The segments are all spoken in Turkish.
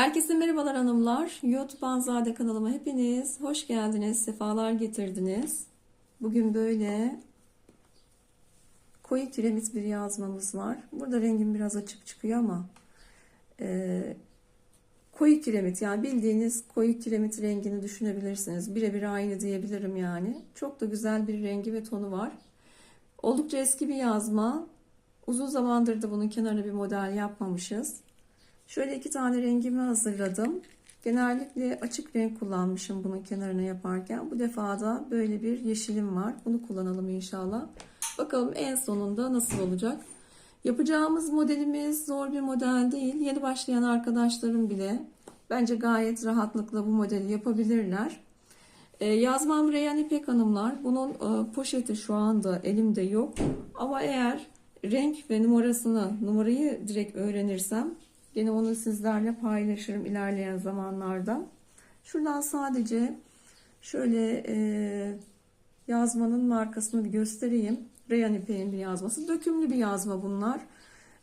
Herkese merhabalar hanımlar. YouTube Banzade kanalıma hepiniz hoş geldiniz, sefalar getirdiniz. Bugün böyle koyu kiremit bir yazmamız var. Burada rengim biraz açık çıkıyor ama e, koyu kiremit yani bildiğiniz koyu kiremit rengini düşünebilirsiniz. Birebir aynı diyebilirim yani. Çok da güzel bir rengi ve tonu var. Oldukça eski bir yazma. Uzun zamandır da bunun kenarına bir model yapmamışız. Şöyle iki tane rengimi hazırladım. Genellikle açık renk kullanmışım bunun kenarına yaparken. Bu defa da böyle bir yeşilim var. Bunu kullanalım inşallah. Bakalım en sonunda nasıl olacak. Yapacağımız modelimiz zor bir model değil. Yeni başlayan arkadaşlarım bile bence gayet rahatlıkla bu modeli yapabilirler. Ee, yazmam Reyhan İpek Hanımlar. Bunun e, poşeti şu anda elimde yok. Ama eğer renk ve numarasını, numarayı direkt öğrenirsem Yine onu sizlerle paylaşırım ilerleyen zamanlarda. Şuradan sadece şöyle e, yazmanın markasını bir göstereyim. Rayan İpek'in bir yazması. Dökümlü bir yazma bunlar.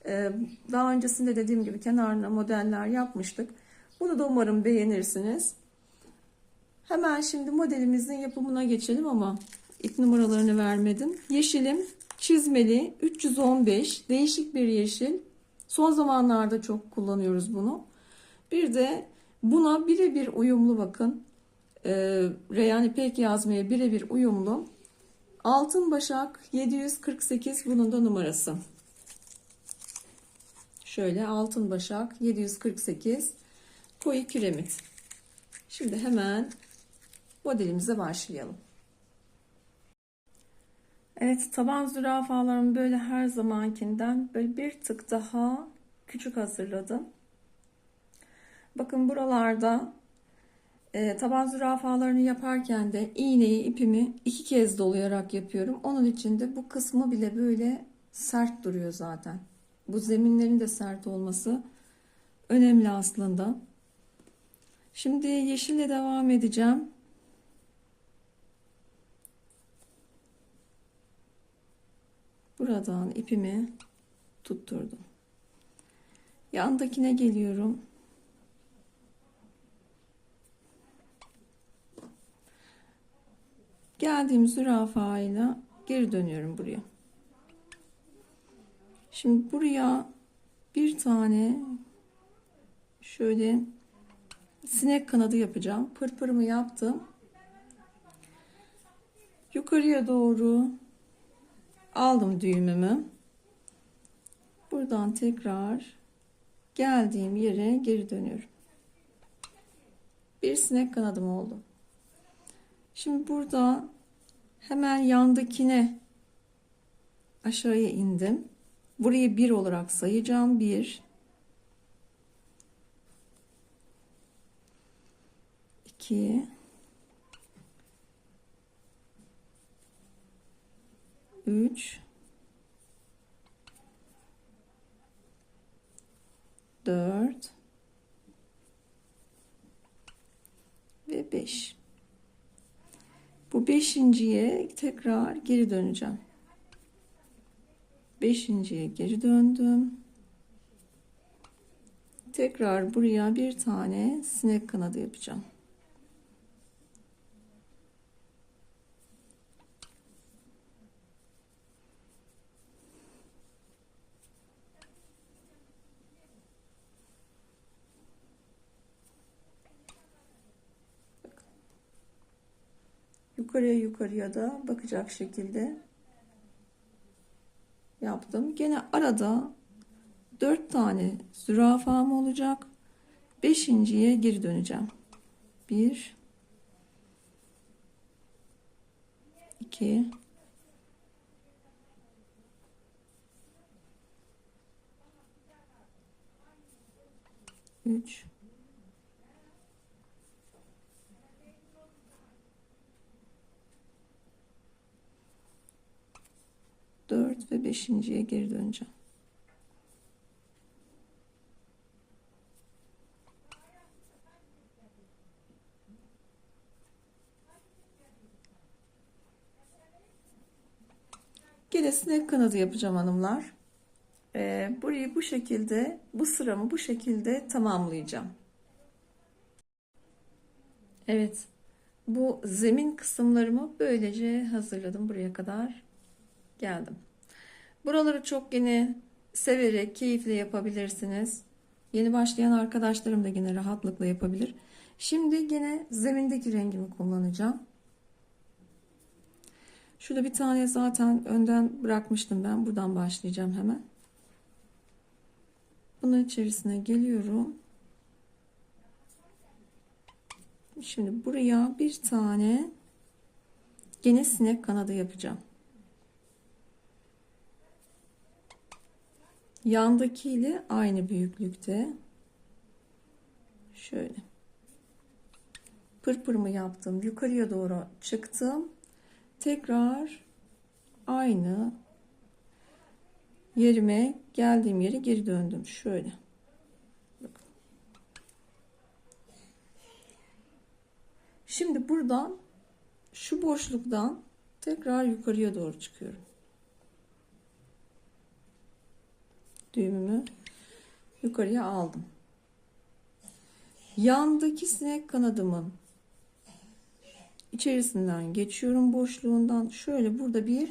E, daha öncesinde dediğim gibi kenarına modeller yapmıştık. Bunu da umarım beğenirsiniz. Hemen şimdi modelimizin yapımına geçelim ama ip numaralarını vermedim. Yeşilim çizmeli 315 değişik bir yeşil Son zamanlarda çok kullanıyoruz bunu. Bir de buna birebir uyumlu bakın. E, Reyhan İpek yazmaya birebir uyumlu. Altın Başak 748 bunun da numarası. Şöyle Altın Başak 748 koyu kiremit. Şimdi hemen modelimize başlayalım. Evet taban zürafalarımı böyle her zamankinden böyle bir tık daha küçük hazırladım. Bakın buralarda e, taban zürafalarını yaparken de iğneyi ipimi iki kez dolayarak yapıyorum. Onun için de bu kısmı bile böyle sert duruyor zaten. Bu zeminlerin de sert olması önemli aslında. Şimdi yeşille devam edeceğim. Buradan ipimi tutturdum. Yandakine geliyorum. Geldiğim zürafayla geri dönüyorum buraya. Şimdi buraya bir tane şöyle sinek kanadı yapacağım. Pırpırımı yaptım. Yukarıya doğru aldım düğümümü. Buradan tekrar geldiğim yere geri dönüyorum. Bir sinek kanadım oldu. Şimdi burada hemen yandakine aşağıya indim. Burayı bir olarak sayacağım. Bir, iki, 3 4 ve 5 bu beşinciye tekrar geri döneceğim. Beşinciye geri döndüm. Tekrar buraya bir tane sinek kanadı yapacağım yukarıya yukarıya da bakacak şekilde yaptım. Gene arada 4 tane zürafam olacak. Beşinciye geri döneceğim. 1 2 3 4 ve 5.ye geri döneceğim. Gene sinek kanadı yapacağım hanımlar. Ee, burayı bu şekilde, bu sıramı bu şekilde tamamlayacağım. Evet. Bu zemin kısımlarımı böylece hazırladım. Buraya kadar geldim. Buraları çok yine severek, keyifle yapabilirsiniz. Yeni başlayan arkadaşlarım da yine rahatlıkla yapabilir. Şimdi yine zemindeki rengimi kullanacağım. Şurada bir tane zaten önden bırakmıştım ben. Buradan başlayacağım hemen. Bunun içerisine geliyorum. Şimdi buraya bir tane yine sinek kanadı yapacağım. Yandaki ile aynı büyüklükte. Şöyle. Pırpırımı yaptım. Yukarıya doğru çıktım. Tekrar aynı yerime geldiğim yere geri döndüm. Şöyle. Şimdi buradan şu boşluktan tekrar yukarıya doğru çıkıyorum. Düğümümü yukarıya aldım. Yandaki sinek kanadımın içerisinden geçiyorum boşluğundan. Şöyle burada bir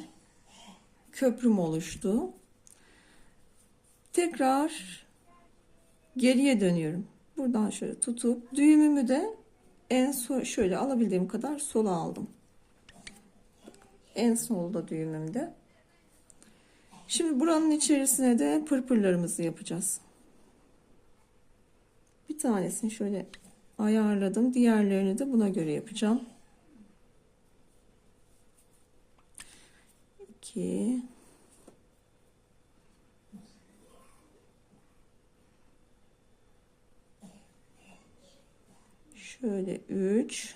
köprüm oluştu. Tekrar geriye dönüyorum. Buradan şöyle tutup düğümümü de en son şöyle alabildiğim kadar sola aldım. En solda düğümümde. Şimdi buranın içerisine de pırpırlarımızı yapacağız. Bir tanesini şöyle ayarladım. Diğerlerini de buna göre yapacağım. 2 Şöyle 3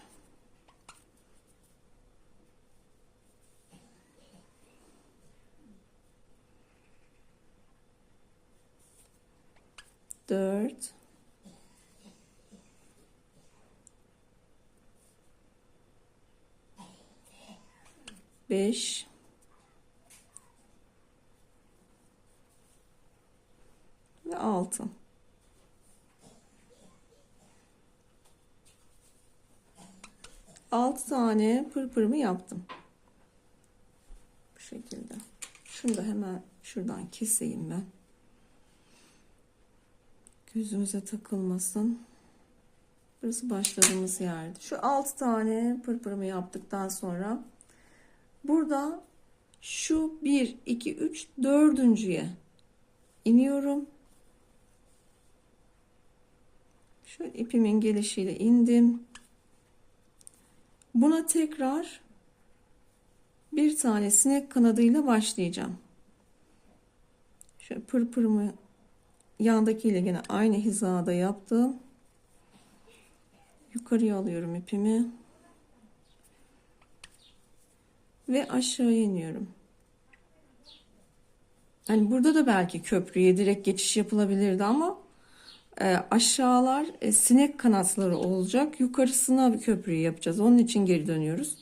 4 5 ve 6 6 tane pırpırımı yaptım. Bu şekilde. Şunu da hemen şuradan keseyim ben. Gözümüze takılmasın. Burası başladığımız yerde. Şu 6 tane pırpırımı yaptıktan sonra burada şu 1 2 3 dördüncüye iniyorum. Şöyle ipimin gelişiyle indim. Buna tekrar bir tane sinek kanadıyla başlayacağım. Şöyle pırpırımı yandakiyle yine aynı hizada yaptım. Yukarıya alıyorum ipimi. Ve aşağı iniyorum. Hani burada da belki köprüye direkt geçiş yapılabilirdi ama e, aşağılar e, sinek kanatları olacak. Yukarısına bir köprüyü yapacağız. Onun için geri dönüyoruz.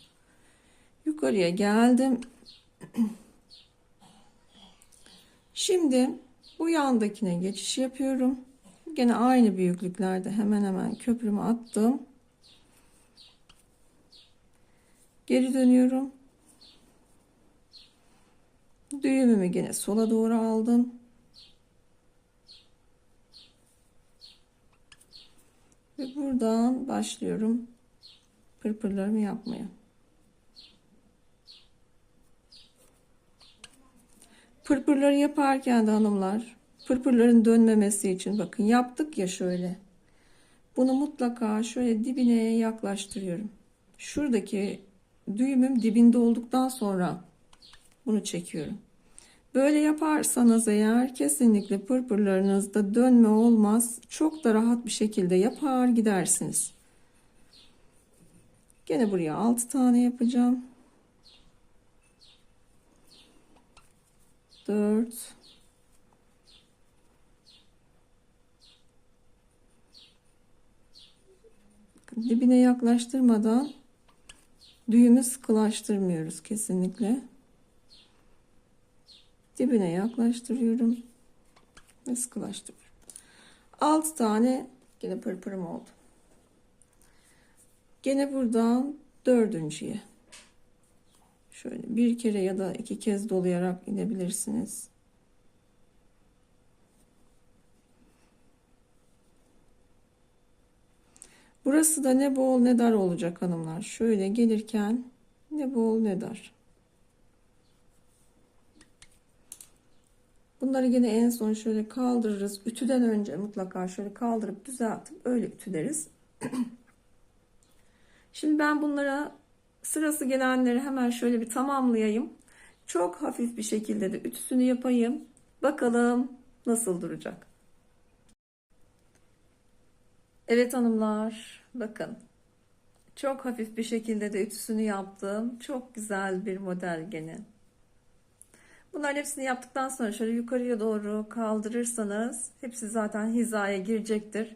Yukarıya geldim. Şimdi bu yandakine geçiş yapıyorum. Gene aynı büyüklüklerde hemen hemen köprümü attım. Geri dönüyorum. Düğümümü gene sola doğru aldım. Ve buradan başlıyorum pırpırlarımı yapmaya. Pırpırları yaparken de hanımlar pırpırların dönmemesi için bakın yaptık ya şöyle. Bunu mutlaka şöyle dibine yaklaştırıyorum. Şuradaki düğümüm dibinde olduktan sonra bunu çekiyorum. Böyle yaparsanız eğer kesinlikle pırpırlarınızda dönme olmaz. Çok da rahat bir şekilde yapar gidersiniz. Gene buraya 6 tane yapacağım. 4 dibine yaklaştırmadan düğümü sıkılaştırmıyoruz kesinlikle dibine yaklaştırıyorum ve sıkılaştırıyorum. 6 tane yine pırpırım oldu. Gene buradan dördüncüye. Şöyle bir kere ya da iki kez dolayarak inebilirsiniz. Burası da ne bol ne dar olacak hanımlar. Şöyle gelirken ne bol ne dar. Bunları yine en son şöyle kaldırırız. Ütüden önce mutlaka şöyle kaldırıp düzeltip öyle ütüleriz. Şimdi ben bunlara sırası gelenleri hemen şöyle bir tamamlayayım. Çok hafif bir şekilde de ütüsünü yapayım. Bakalım nasıl duracak. Evet hanımlar, bakın. Çok hafif bir şekilde de ütüsünü yaptım. Çok güzel bir model gene. Bunların hepsini yaptıktan sonra şöyle yukarıya doğru kaldırırsanız hepsi zaten hizaya girecektir.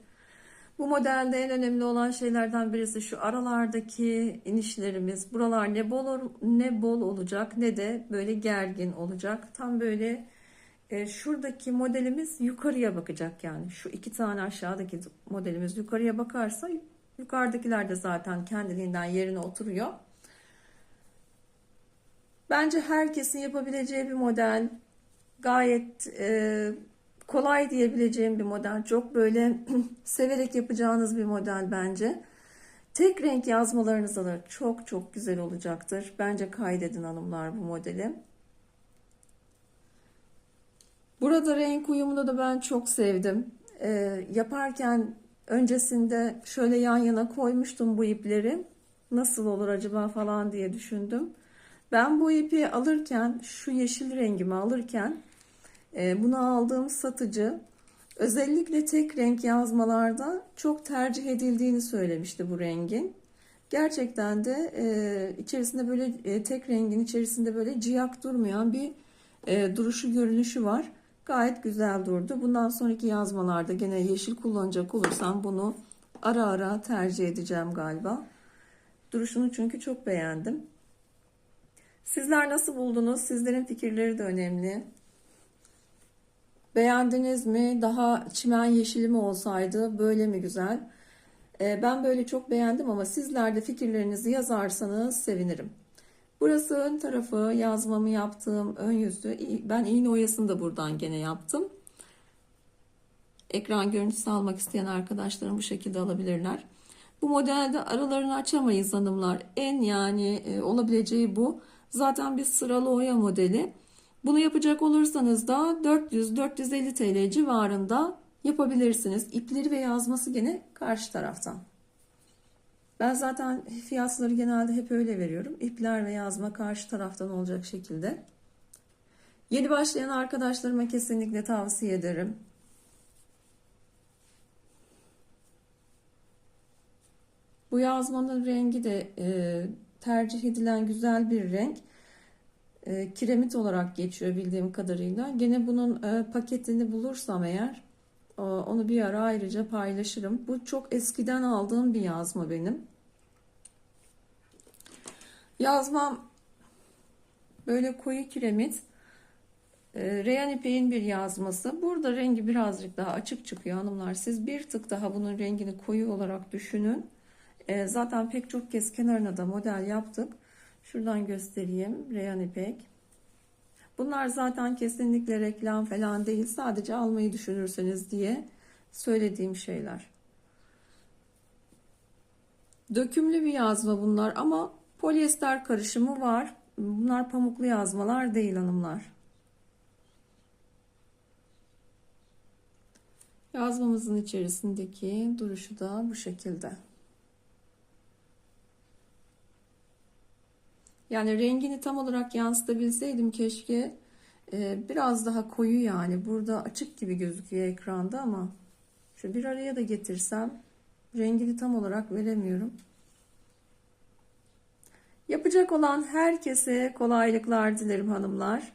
Bu modelde en önemli olan şeylerden birisi şu aralardaki inişlerimiz. Buralar ne bol ne bol olacak ne de böyle gergin olacak. Tam böyle e, şuradaki modelimiz yukarıya bakacak yani. Şu iki tane aşağıdaki modelimiz yukarıya bakarsa yukarıdakiler de zaten kendiliğinden yerine oturuyor. Bence herkesin yapabileceği bir model. Gayet e, kolay diyebileceğim bir model. Çok böyle severek yapacağınız bir model bence. Tek renk yazmalarınızda da çok çok güzel olacaktır. Bence kaydedin hanımlar bu modeli. Burada renk uyumunu da ben çok sevdim. E, yaparken öncesinde şöyle yan yana koymuştum bu ipleri. Nasıl olur acaba falan diye düşündüm. Ben bu ipi alırken şu yeşil rengimi alırken bunu aldığım satıcı özellikle tek renk yazmalarda çok tercih edildiğini söylemişti bu rengin. Gerçekten de e, içerisinde böyle e, tek rengin içerisinde böyle ciyak durmayan bir e, duruşu görünüşü var. Gayet güzel durdu. Bundan sonraki yazmalarda gene yeşil kullanacak olursam bunu ara ara tercih edeceğim galiba. Duruşunu çünkü çok beğendim. Sizler nasıl buldunuz? Sizlerin fikirleri de önemli. Beğendiniz mi? Daha çimen yeşili mi olsaydı böyle mi güzel? Ee, ben böyle çok beğendim ama sizler de fikirlerinizi yazarsanız sevinirim. Burası ön tarafı yazmamı yaptığım ön yüzü. Ben iğne oyasını da buradan gene yaptım. Ekran görüntüsü almak isteyen arkadaşlarım bu şekilde alabilirler. Bu modelde aralarını açamayız hanımlar. En yani e, olabileceği bu. Zaten bir sıralı oya modeli. Bunu yapacak olursanız da 400-450 TL civarında yapabilirsiniz. İpleri ve yazması gene karşı taraftan. Ben zaten fiyatları genelde hep öyle veriyorum. İpler ve yazma karşı taraftan olacak şekilde. Yeni başlayan arkadaşlarıma kesinlikle tavsiye ederim. Bu yazmanın rengi de e, tercih edilen güzel bir renk. E, kiremit olarak geçiyor bildiğim kadarıyla. Gene bunun e, paketini bulursam eğer o, onu bir ara ayrıca paylaşırım. Bu çok eskiden aldığım bir yazma benim. Yazmam böyle koyu kiremit. E, Reyan ipeğin bir yazması. Burada rengi birazcık daha açık çıkıyor hanımlar. Siz bir tık daha bunun rengini koyu olarak düşünün. E, zaten pek çok kez kenarına da model yaptık. Şuradan göstereyim. Reyan ipek. Bunlar zaten kesinlikle reklam falan değil. Sadece almayı düşünürseniz diye söylediğim şeyler. Dökümlü bir yazma bunlar ama polyester karışımı var. Bunlar pamuklu yazmalar değil hanımlar. Yazmamızın içerisindeki duruşu da bu şekilde. Yani rengini tam olarak yansıtabilseydim keşke e, biraz daha koyu yani burada açık gibi gözüküyor ekranda ama şu bir araya da getirsem rengini tam olarak veremiyorum. Yapacak olan herkese kolaylıklar dilerim hanımlar.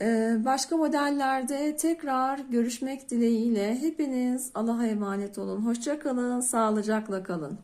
Ee, başka modellerde tekrar görüşmek dileğiyle hepiniz Allah'a emanet olun. Hoşça kalın, sağlıcakla kalın.